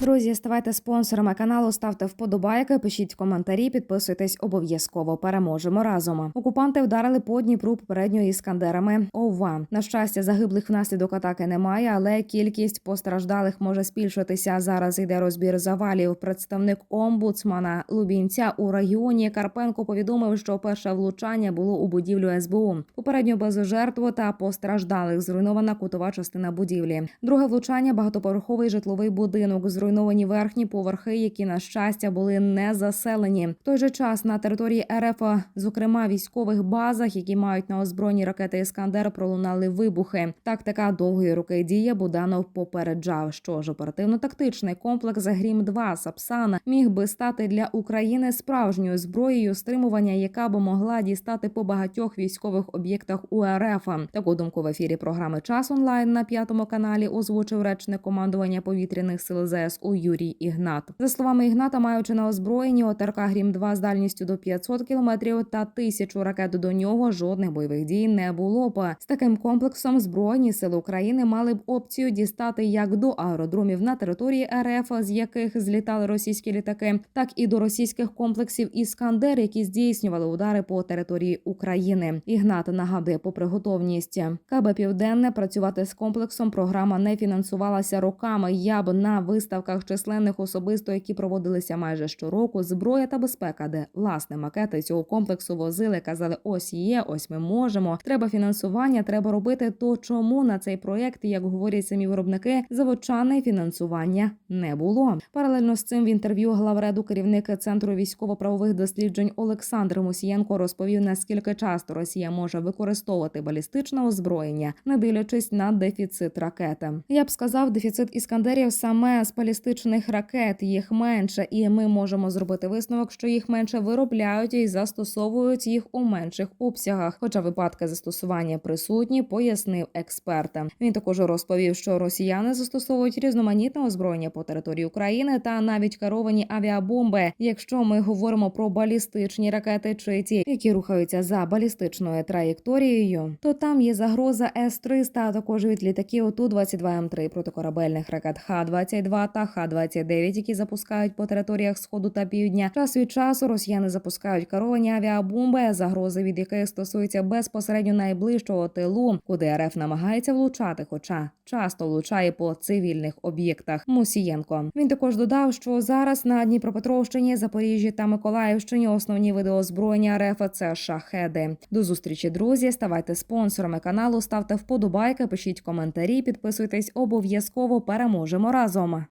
Друзі, ставайте спонсорами каналу, ставте вподобайки, пишіть коментарі, підписуйтесь обов'язково. Переможемо разом. Окупанти вдарили по Дніпру попередньо іскандерами. Ова на щастя, загиблих внаслідок атаки немає, але кількість постраждалих може збільшитися. Зараз йде розбір завалів. Представник омбудсмана Лубінця у регіоні Карпенко повідомив, що перше влучання було у будівлю СБУ. Попередньо без жертв та постраждалих зруйнована кутова частина будівлі. Друге влучання багатоповерховий житловий будинок. Зруйновані верхні поверхи, які на щастя були не заселені. В той же час на території РФ, зокрема військових базах, які мають на озброєні ракети Іскандер, пролунали вибухи. Тактика довгої руки діє Буданов попереджав, що ж оперативно-тактичний комплекс Грім 2 Сапсана міг би стати для України справжньою зброєю стримування, яка би могла дістати по багатьох військових об'єктах УРФ. Таку думку в ефірі програми Час онлайн на п'ятому каналі озвучив речник командування повітряних сил ЗСУ Юрій Ігнат. За словами Ігната, маючи на озброєнні ОТРК Грім 2 з дальністю до 500 кілометрів та тисячу ракет до нього, жодних бойових дій не було б. З таким комплексом збройні сили України мали б опцію дістати як до аеродромів на території РФ, з яких злітали російські літаки, так і до російських комплексів Іскандер, які здійснювали удари по території України. Ігнат нагадує попри готовність КБ Південне працювати з комплексом. Програма не фінансувалася роками. Я б на виставках численних особисто, які проводилися майже щороку, зброя та безпека, де власне макети цього комплексу возили, казали: ось є, ось ми можемо. Треба фінансування, треба робити. То чому на цей проєкт, як говорять самі виробники, заводчани фінансування не було. Паралельно з цим в інтерв'ю главреду керівник центру військово-правових досліджень Олександр Мусієнко розповів, наскільки часто Росія може використовувати балістичне озброєння, не дивлячись на дефіцит ракети. Я б сказав, дефіцит іскандерів саме з балістичних ракет їх менше, і ми можемо зробити висновок, що їх менше виробляють і застосовують їх у менших обсягах. Хоча випадки застосування присутні, пояснив експерт. Він також розповів, що росіяни застосовують різноманітне озброєння по території України та навіть керовані авіабомби. Якщо ми говоримо про балістичні ракети чи ті, які рухаються за балістичною траєкторією, то там є загроза С-300, а також від літаків Ту-22М3 протикорабельних ракет Х-22 та Х-29, які запускають по територіях сходу та півдня. Час від часу росіяни запускають керовані авіабомби, загрози від яких стосуються безпосередньо найближчого тилу, куди РФ намагається влучати, хоча часто влучає по цивільних об'єктах. Мусієнко він також додав, що зараз на Дніпропетровщині, Запоріжжі та Миколаївщині основні види озброєння РФ – це шахеди. До зустрічі, друзі. Ставайте спонсорами каналу, ставте вподобайки, пишіть коментарі, підписуйтесь обов'язково. Переможемо разом.